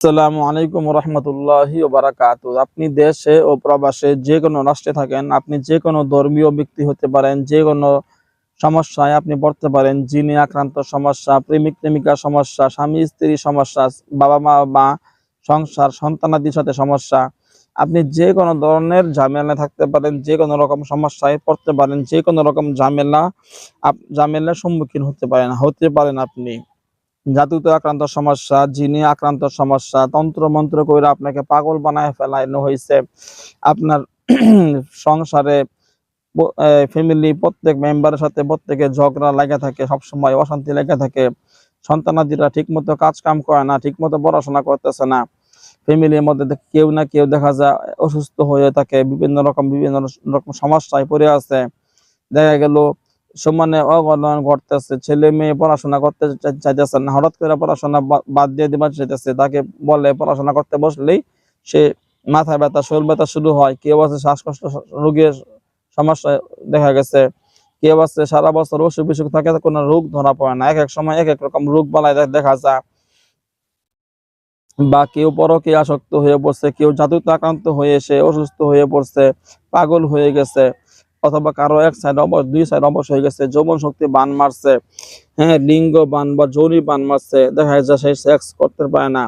আসসালামু আলাইকুম রহমতুল্লাহি বারাকাত আপনি দেশে ও প্রবাসে যে কোনো রাষ্ট্রে থাকেন, আপনি যে কোনো ধর্মীয় ব্যক্তি হতে পারেন, যে কোনো সমস্যায় আপনি পড়তে পারেন, জিনে আক্রান্ত সমস্যা, প্রেমিক প্রেমিকার সমস্যা, স্বামী স্ত্রী সমস্যা, বাবা মা বা সংসার সন্তানাদির সাথে সমস্যা। আপনি যে কোনো ধরনের ঝামেলা থাকতে পারেন, যে কোনো রকম সমস্যায় পড়তে পারেন, যে কোনো রকম ঝামেলা ঝামেলার সম্মুখীন হতে পারেন হতে পারেন আপনি। জাদুতে আক্রান্ত সমস্যা, জিনে আক্রান্ত সমস্যা, তন্ত্র মন্ত্র করে আপনাকে পাগল বানায় ফেলানো হয়েছে আপনার সংসারে ফ্যামিলি প্রত্যেক মেম্বারের সাথে প্রত্যেকে ঝগড়া লেগে থাকে, সবসময় অশান্তি লেগে থাকে। সন্তানাদিরা ঠিক মতো কাজ কাম করে না ঠিক মতো পড়াশোনা করতেছে না। ফ্যামিলির মধ্যে কেউ না কেউ দেখা যায় অসুস্থ হয়ে থাকে, বিভিন্ন রকম বিভিন্ন রকম সমস্যায় পড়ে আছে। দেখা গেল সমানে অগণন ঘটতেছে ছেলে মেয়ে পড়াশোনা করতে চাইতেছে না। হঠাৎ করে পড়াশোনা বাদ দিয়ে দিবার চাইতেছে। তাকে বলে পড়াশোনা করতে বসলেই সে মাথা ব্যথা, শরীর ব্যথা শুরু হয়। কেউ আছে শ্বাসকষ্ট, রোগের সমস্যা দেখা গেছে। কেউ আছে সারা বছর অসুখ বিসুখ থাকে, কোনো রোগ ধরা পড়ে না। এক এক সময় এক এক রকম রোগ বালাই দেখা যায়। বা কেউ পরকে আসক্ত হয়ে পড়ছে, কেউ জাদুতে আক্রান্ত হয়ে সে অসুস্থ হয়ে পড়ছে, পাগল হয়ে গেছে। অথবা কারও এক সাইড অবশ, দুই সাইড অবশ হয়ে গেছে, যৌবন শক্তি বান মারছে হ্যাঁ লিঙ্গ বান বা যৌনি বান মারছে, দেখা যায় সে সেক্স করতে পারে না,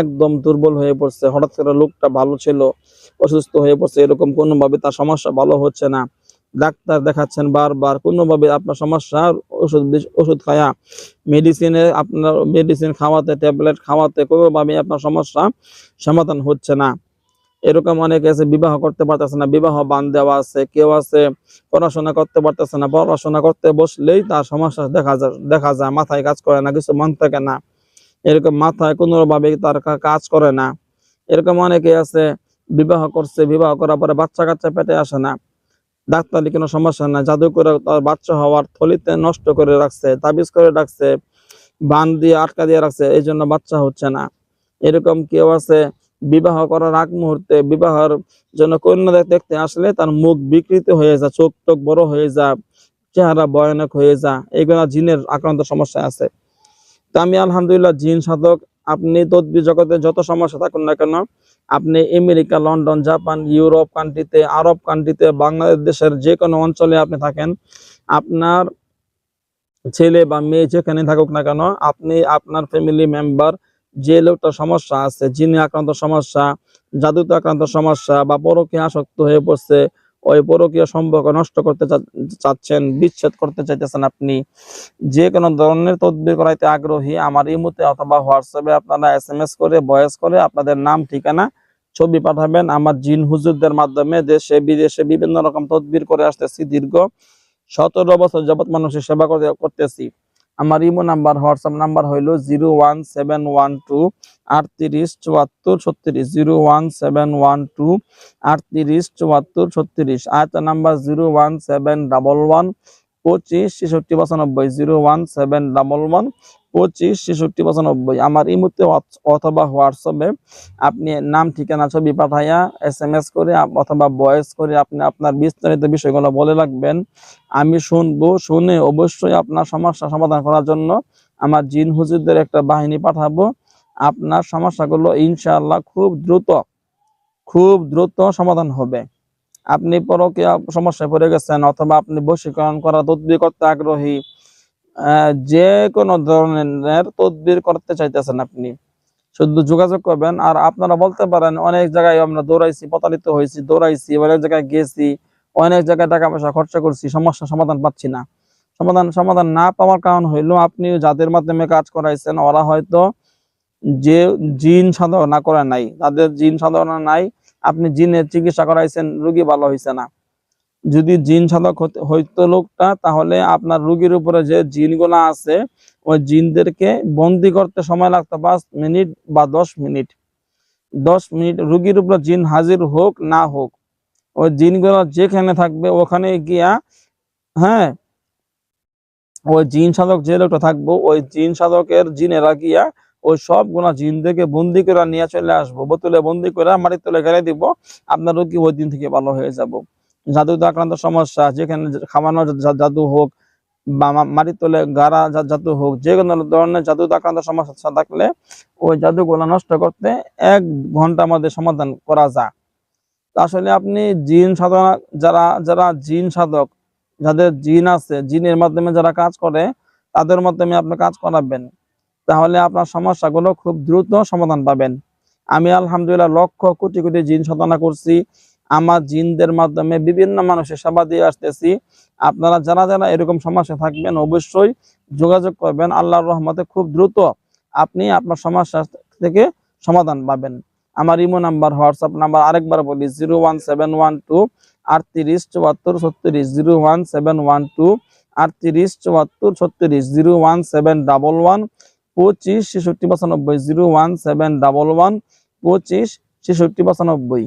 একদম দুর্বল হয়ে পড়ছে, হঠাৎ করে লোকটা ভালো ছিল, অসুস্থ হয়ে পড়ছে, এরকম কোনোভাবে তার সমস্যা ভালো হচ্ছে না। ডাক্তার দেখাচ্ছেন বারবার, কোনোভাবে আপনার সমস্যার ওষুধ ওষুধ খায়া মেডিসিনে আপনার মেডিসিন খাওয়াতে ট্যাবলেট খাওয়াতে কোনোভাবে আপনার সমস্যা সমাধান হচ্ছে না। এরকম অনেকে আছে, বিবাহ করতে পারতেছে না, বিবাহ বান দেওয়া আছে, কেউ আছে, পড়াশোনা করতে পারতেছে না, পড়াশোনা করতে বসলেই তার সমস্যা দেখা যায় দেখা যায়, মাথায় কাজ করে না, কিছু মন থাকে না। এরকম মাথায় কোনোভাবে তার কাজ করে না। এরকম অনেকে আছে, বিবাহ করছে, বিবাহ করার পরে বাচ্চা কাচ্চা পেটে আসে না। ডাক্তারি কোনো সমস্যা না, জাদু করে তার বাচ্চা হওয়ার থলিতে নষ্ট করে রাখছে, তাবিজ করে রাখছে, বান দিয়ে আটকা দিয়ে রাখছে, এই জন্য বাচ্চা হচ্ছে না। এরকম কেউ আছে বিবাহ করার আগ মুহূর্তে বিবাহের জন্য কন্যা দেখতে আসলে তার মুখ বিকৃত হয়ে যায়, চোখ টোক বড় হয়ে যায়, চেহারা ভয়ানক হয়ে যায়। এইগুলা জিনের আক্রান্ত সমস্যা আছে। তো আমি আলহামদুলিল্লাহ জিন সাধক, আপনি তদ্বি জগতে যত সমস্যা থাকুন না কেন, আপনি আমেরিকা, লন্ডন, জাপান, ইউরোপ কান্ট্রিতে, আরব কান্ট্রিতে, বাংলাদেশ দেশের যে কোনো অঞ্চলে আপনি থাকেন, আপনার ছেলে বা মেয়ে যেখানে থাকুক না কেন, আপনি আপনার ফ্যামিলি মেম্বার যে লোকটার সমস্যা আছে, জিনে আক্রান্ত সমস্যা, জাদুতে আক্রান্ত সমস্যা বা পরকীয় আসক্ত হয়ে পড়ছে, ওই পরকীয় সম্পর্ক নষ্ট করতে চাচ্ছেন, বিচ্ছেদ করতে চাইতেছেন আপনি, যে কোনো ধরনের তদবির করাইতে আগ্রহী, আমার ইমুতে অথবা হোয়াটসঅ্যাপে আপনারা এস এম এস করে, ভয়েস করে আপনাদের নাম, ঠিকানা, ছবি পাঠাবেন। আমার জিন হুজুরদের মাধ্যমে দেশে, বিদেশে বিভিন্ন রকম তদবির করে আসতেছি, দীর্ঘ সতেরো বছর যাবৎ মানুষের সেবা করে করতেছি। আমার ইমো নাম্বার, হোয়াটসঅ্যাপ নাম্বার হইল zero one seven one two আটত্রিশ চুয়াত্তর ছত্রিশ, zero one seven one two আটত্রিশ চুয়াত্তর ছত্রিশ। আয়তা number zero one seven double one পঁচিশ, ছেষট্টি, পঁচানব্বই, zero, one, seven, double one, পঁচিশ, ছেষট্টি, পঁচানব্বই। আমার এই মুহূর্তে অথবা হোয়াটসঅ্যাপে আপনি নাম, ঠিকানা, ছবি পাঠাইয়া এস এম এস করে অথবা ভয়েস করে আপনি আপনার বিস্তারিত বিষয়গুলো বলে রাখবেন। আমি শুনব, শুনে অবশ্যই আপনার সমস্যা সমাধান করার জন্য আমার জিন হুজুরদের একটা বাহিনী পাঠাবো। আপনার সমস্যাগুলো ইনশাআল্লাহ খুব দ্রুত খুব দ্রুত সমাধান হবে। আপনি পরকীয়া সমস্যায় পড়ে গেছেন অথবা আপনি বশীকরণ করা তদবির করতে আগ্রহী যে কোনো ধরনের তদবির করতে চাইতেছেন আপনি। শুধু যোগাযোগ করবেন আর আপনারা বলতে পারেন, অনেক জায়গায় আমরা দৌড়াইছি, প্রতারিত হয়েছি, দৌড়াইছি, অনেক জায়গায় গেছি, অনেক জায়গায় টাকা পয়সা খরচা করছি, সমস্যা সমাধান পাচ্ছি না। সমাধান সমাধান না পাওয়ার কারণ হইল আপনি যাদের মাধ্যমে কাজ করাইছেন, ওরা হয়তো যে জিন সাধনা করে নাই, তাদের জিন সাধনা নাই আপনি জিনের চিকিৎসা করাইছেন, রুগী ভালো হয়েছে না। যদি জিন সাধক হইতো লোকটা, তাহলে আপনার রুগীর উপরে যে জিনগুলা আছে, ওই জিনদেরকে বন্দি করতে সময় লাগতো পাঁচ মিনিট বা দশ মিনিট। দশ মিনিট রুগীর উপরে জিন হাজির হোক না হোক, ওই জিনগুলো যেখানে থাকবে ওখানে গিয়া হ্যাঁ ওই জিন সাধক যে লোকটা থাকব, ওই জিন সাধকের জিনেরা গিয়া ওই সব গুণা জিন থেকে বন্দি করে নিয়ে চলে আসব। বোতলে বন্দি করে মাটির তলে গেড়ে দিব, আপনার রোগী ওই দিন থেকে ভালো হয়ে যাব। জাদুতে আক্রান্ত সমস্যা, যেখানে জা- জাদু হোক বা মাটির তলে গাড়া জাদু হোক, যে কোনো ধরনের জাদু আক্রান্ত সমস্যা থাকলে ওই জাদুগুলো নষ্ট করতে এক ঘণ্টার মধ্যে সমাধান করা যায় আসলে আপনি জিন সাধনা, যারা যারা জিন সাধক, যাদের জিন আছে, জিনের মাধ্যমে যারা কাজ করে, তাদের মাধ্যমে আপনি কাজ করাবেন। তাহলে আপনার সমস্যাগুলো খুব দ্রুত সমাধান পাবেন। আমি আলহামদুলিল্লাহ লক্ষ কোটি কোটি জিন সাধনা করছি। আমার জিনদের মাধ্যমে বিভিন্ন মানুষের সেবা দিয়ে আসতেছি। আপনারা যারা যারা এরকম সমস্যা থাকবেন অবশ্যই যোগাযোগ করবেন। আল্লাহর রহমতে খুব দ্রুত আপনি আপনার সমস্যা থেকে সমাধান পাবেন। আমার ইমো নাম্বার, হোয়াটসঅ্যাপ নাম্বার আরেকবার বলি, zero one seven one two আটত্রিশ চুয়াত্তর ছত্রিশ, zero one seven one two আটত্রিশ চুয়াত্তর ছত্রিশ, zero one seven double one পঁচিশ ছেষট্টি পঁচানব্বই zero one seven double one পঁচিশ ছেষট্টি পঁচানব্বই